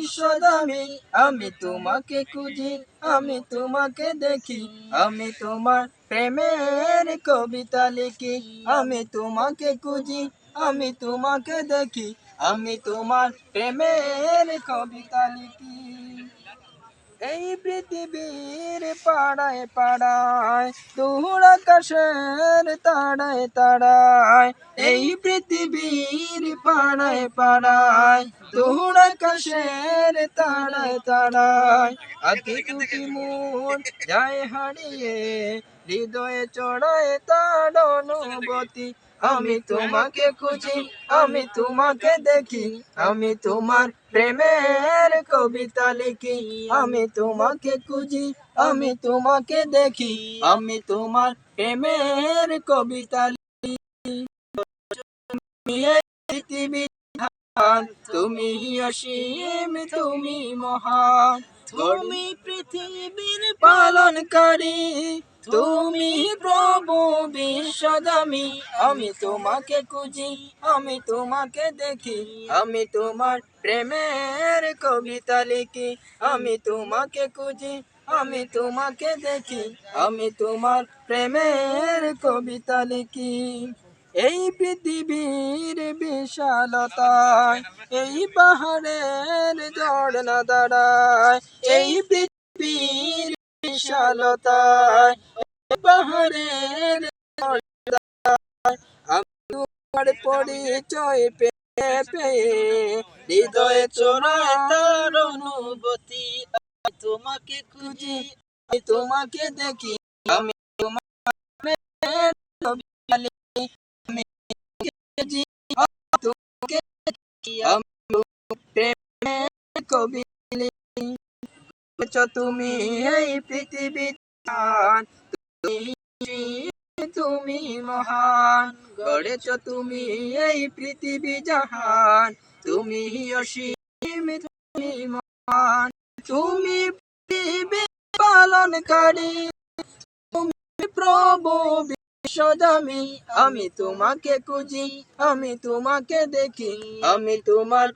বিশ্বদামী, আমি তোমাকে খুঁজি, আমি তোমাকে দেখি, আমি তোমার প্রেমের কবিতা লিখি, আমি তোমাকে খুঁজি, আমি তোমাকে দেখি, আমি তোমার প্রেমের কবিতা লিখি। এই পৃথিবীর পাড়ায় পাড়ায়, দূর আকাশের তাড়ায় তাড়ায় এই পৃথিবীর পাড়ায় পাড়ায় দূর আকাশের তাড়ায় তাড়ায় মন যায় হারিয়ে, হৃদয়ে চড়ায় তার অনুভূতি। আমি তোমাকে খুঁজি, আমি তোমাকে দেখি, আমি তোমার প্রেমের কবিতা লিখি। আমি তোমাকে খুঁজি, আমি তোমাকে দেখি, আমি তোমার প্রেমের কবিতা লিখি। পৃথিবী তুমি অসীম, তুমি মহান। তুমি পৃথিবীর পালনকারী, তুমি প্রভু বিশ্বদামী আমি তোমাকে খুঁজি, আমি তোমাকে দেখি, আমি তোমার প্রেমের কবিতা লিখি। আমি তোমাকে খুঁজি, আমি তোমাকে দেখি, আমি তোমার প্রেমের কবিতা লিখি। এই পৃথিবীর বিশালতায়, এই পাহাড়ের ঝর্ণা দাঁড়ায়, এই পৃথিবীর বিশালতায় পাহাড়ের পরিচয় পেয়ে পেয়ে হৃদয়ে তার অনুভূতি তোমাকে খুঁজি তোমাকে দেখি, আমি তোমার প্রেমের কবিতা লিখি, আমি তোমাকে খুঁজি, আমি তোমাকে তুমি এই পৃথিবী তুমি মহান গড়েছ তুমি এই পৃথিবী জাহান তুমি অসীম তুমি মহান তুমি পৃথিবী পালনকারী তুমি প্রভু বিশ্বদামী আমি তোমাকে খুঁজি আমি তোমাকে দেখি আমি তোমার